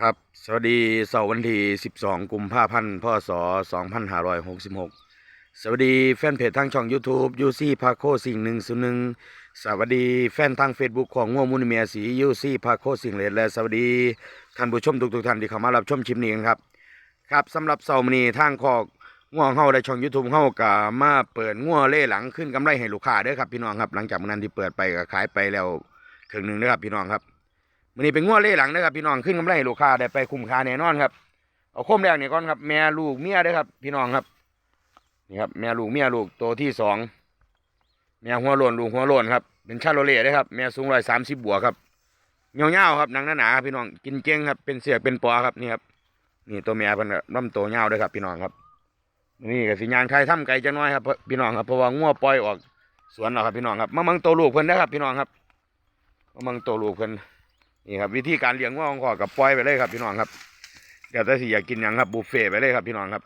ครับ สวัสดีเสาร์วันที่ 12 กุมภาพันธ์พศ 2566 สวัสดีแฟนเพจทางช่อง YouTube ยูซี่พาโคสิ่งหนึ่งศูนย์หนึ่งสวัสดีแฟนทาง Facebook ของง่วงมุนเมียสียูซี่พาโคสิ่งเลดและสวัสดีท่านผู้ชมทุกๆท่านที่เข้ามารับชมชิมนี้นครับ ครับสำหรับเสาร์นี้ทางคอกง่วงเฮาได้ช่อง YouTube เฮากะมาเปิดง่วงเล่หลังขึ้นกำไรให้ลูกค้าเด้อครับพี่น้องครับหลังจากมื้อนั้นที่เปิดไปก็ขายไปแล้วครึ่งหนึ่งเด้อครับพี่น้องครับ มื่อนี้เป็นงวดเล่หลังนะครับพี่น้องขึ้นกำไรลูกค้าได้ไปคุ้มค่าแน่นอนครับเอาโคมแรกเนี่ยก่อนครับ แม่ลูกเมียด้อครับ พี่น้องครับนี่ครับแม่ลูกเมียลูกตัวที่สองแม่หัวโลนลูกหัวโลนครับเป็นชาโลเล่ด้อครับแม่สูงร้อยสามสิบบวกครับเงาๆครับหนังหนาๆครับพี่น้องกินเก่งครับเป็นเสือกเป็นปอครับนี่ครับนี่ตัวแม่เพิ่นก็ลำตัวเงาด้อครับ พี่น้องครับ นี่ก็สิยานใครทำไก่จังน้อยครับพี่น้องครับเพราะว่างัวปล่อยออกสวนแล้วครับพี่น้องครับมาเมืองตัวลูกเพิ่นเด้ครับ พี่น้องครับมาเมืองตัวลูกเพิ่น นี่ครับวิธีการเลี้ยงง่วงขอกับปล่อยไปเลยครับพี่น้องครับเดี๋ยวแต่สิอยากกินยังครับบุฟเฟ่ไปเลยครับพี่น้องครับ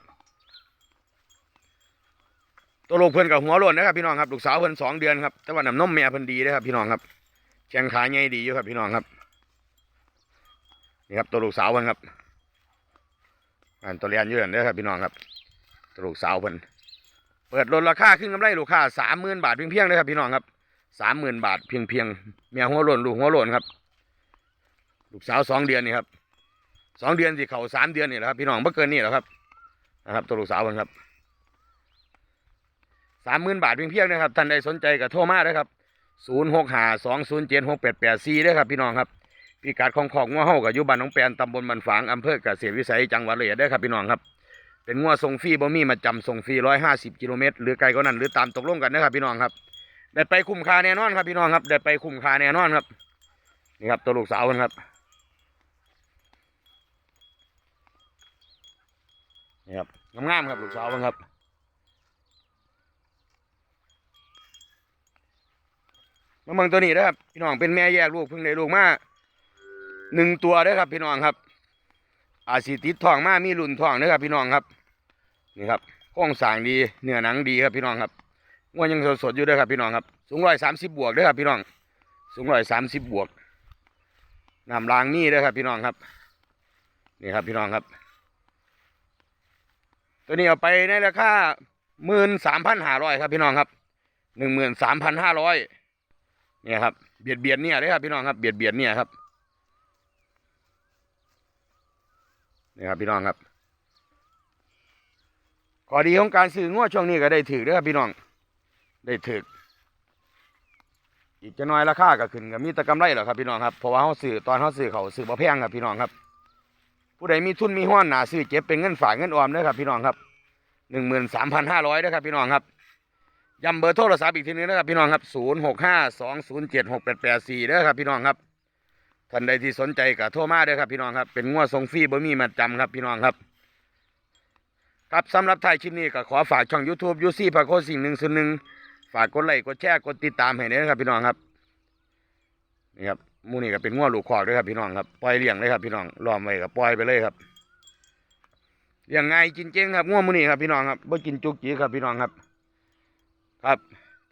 ตัวลูกเพิ่นกับหัวล้นนะครับพี่น้องครับลูกสาวเพิ่นสองเดือนครับแต่ว่าน้ำนมแม่เพิ่นดีนะครับ พี่น้องครับแข้งขาใหญ่ดีอยู่ครับพี่น้องครับนี่ครับตัวลูกสาวเพิ่นครับอันตัวเรียนเยอะนะครับพี่น้องครับตัวลูกสาวเพิ่นเปิดลดราคาขึ้นกำไรลูกค้าสามหมื่นบาทเพียงๆเลยครับพี่น้องครับสามหมื่นบาทเพียงๆแม่หัวโล้นลูกหัวโล้นครับ ลูกสาวสองเดือนนี่ครับสองเดือนสิเขาสามเดือนนี่แหละครับพี่น้องไม่เกินนี่แหละครับนะครับ ตัวลูกสาวมันครับสามหมื่นบาทเพียงเพียงนะครับท่านใดสนใจก็โทรมาเลยครับศูนย์หกห้าสองศูนย์เจ็ดหกแปดแปดสี่ได้ครับพี่น้องครับพิกัดของของงัวเฮากับยุบันน้องแปนตำบลบันฝางอำเภอกเกษตรวิสัยจังหวัดเลยได้ครับพี่น้องครับ เป็นงัวส่งฟรีบ่มีมาจำส่งฟรีร้อยห้าสิบกิโลเมตรหรือไกลก็นั้นหรือตามตกลงกันนะครับพี่น้องครับได้ไปคุ้มค่าแน่นอนครับพี่น้องครับได้ไปคุ้มค่าแน่นอนครับนี่ครับตัวลูกสาวมันครับ นี่ครับงามๆครับลูกสาวเพิ่นครับมาเมืองตัวนี้นะครับพี่น้องเป็นแม่แยกลูกเพิ่งได้ลูกมาหนึ่งตัวด้อครับพี่น้องครับ อาจสิติดทองมามีรุ่นทองเด้ครับ พี่น้องครับนี่ครับโครงสางดีเนื้อหนังดีครับพี่น้องครับงวยังสดๆอยู่ด้อครับพี่น้องครับสูงร้อยสามสิบบวกด้อครับพี่น้องสูงร้อยสามสิบบวกน้ำรางนี่ด้อครับพี่น้องครับนี่ครับพี่น้องครับ ตัวนี้เอาไปในราคาหมื่นสามพันห้าร้อยครับพี่น้องครับหนึ่งหมื่นสามพันห้าร้อยเนี่ยครับเบียดเบียดเนี่ยเลยครับพี่น้องครับเบียดเบียดเนี่ยครับนี่ครับพี่น้องครับข้อดีของการซื้องวดช่วงนี้ก็ได้ถือด้อครับพี่น้อง ได้ถืออีกจะน้อยราคาก็ขึ้นก็มีแต่กำไรหรอครับพี่น้องครับเพราะว่าเขาซื้อตอนเขาซื้อเขาซื้อบ่แพงครับพี่น้องครับ ผู้ใดมีทุนมีห้อนหนาซื้อเก็บเป็นเงินฝากเงินออมเด้ครับพี่น้องครับหนึ่งหมื่นสามพันห้าร้อยเด้ครับพี่น้องครับย้ำเบอร์โทรศัพท์อีกทีนึงนะครับพี่น้องครับศูนย์หกห้าสองศูนย์เจ็ดหกแปดแปดสี่เด้ครับพี่น้องครับท่านใดที่สนใจก็โทรมาเด้อครับพี่น้องครับเป็นงวดทรงฟรีบ่มีมาจำครับพี่น้องครับ ครับสำหรับท้ายคลิปนี้ก็ขอฝากช่อง YouTube ยูซี่พาโคสิ่งหนึ่งส่วนหนึ่งฝากกดไลค์กดแชร์กดติดตามให้ด้วยนะครับพี่น้องครับนี่ครับ มูนี่ก็เป็นงวดลูกคอกด้วยครับพี่น้องครับปล่อยเลี้ยงเลยครับพี่น้องล้อมไว้ก็ปล่อยไปเลยครับอย่างไงกินเจงครับง่วงมื้อนี้ครับพี่น้องครับบ่กินจุกจีครับพี่น้องครับ ครับ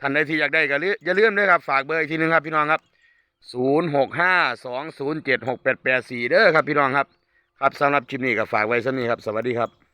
ท่านใดที่อยากได้ก็ลือย่าลืมด้วยครับฝากเบอร์อีกทีหนึงครับพี่น้องครับศูนย์หกห้าสองศูนย์เจ็ดหกแปดแปดสี่เด้อครับพี่น้องครับ ครับสำหรับคลิปนี้ก็ฝากไว้สักนี้ครับ สวัสดีครับ